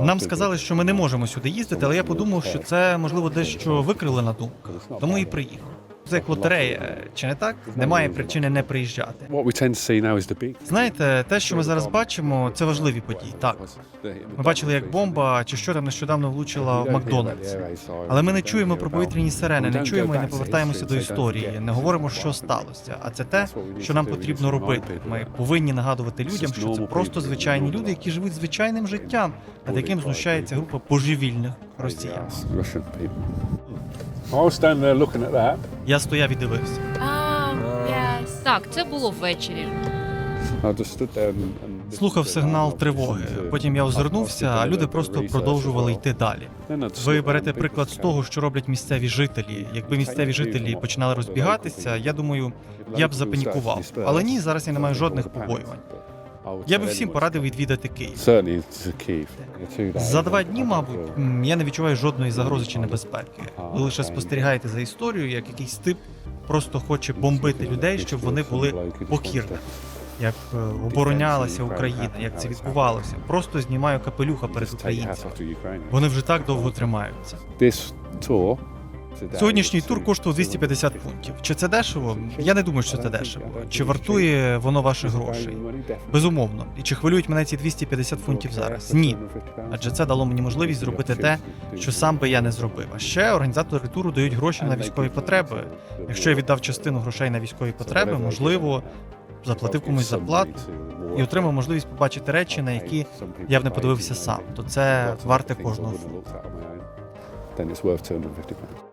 Нам сказали, що ми не можемо сюди їздити, але я подумав, що це можливо дещо викривлена думка. Тому і приїхав. Це як лотерея, чи не так? Немає причини не приїжджати. Знаєте, те, що ми зараз бачимо, це важливі події. Так, ми бачили, як бомба чи що там нещодавно влучила в Макдональдс. Але ми не чуємо про повітряні сирени, не чуємо і не повертаємося до історії, не говоримо, що сталося. А це те, що нам потрібно робити. Ми повинні нагадувати людям, що це просто звичайні люди, які живуть звичайним життям, над яким знущається група божевільних росіян. I was standing there looking at that. Я стояв і дивився. Um. Так, це було ввечері. And Слухав сигнал тривоги. Потім я озирнувся, а люди просто продовжували йти далі. Ви берете приклад з того, що роблять місцеві жителі. Якби місцеві жителі починали розбігатися, я думаю, я б запанікував. Але ні, зараз я не маю жодних побоювань. Я би всім порадив відвідати Київ. За два дні, мабуть, я не відчуваю жодної загрози чи небезпеки. Ви лише спостерігаєте за історією, як якийсь тип просто хоче бомбити людей, щоб вони були покірними. Як е, оборонялася Україна, як це відбувалося. Просто знімаю капелюха перед українцями. Вони вже так довго тримаються. Сьогоднішній тур коштував 250 фунтів. Чи це дешево? Я не думаю, що це дешево. Чи вартує воно ваших грошей? Безумовно. І чи хвилюють мене ці 250 фунтів зараз? Ні. Адже це дало мені можливість зробити те, що сам би я не зробив. А ще організатори туру дають гроші на військові потреби. Якщо я віддав частину грошей на військові потреби, можливо, заплатив комусь зарплату і отримав можливість побачити речі, на які я б не подивився сам. То це варте кожного фунту.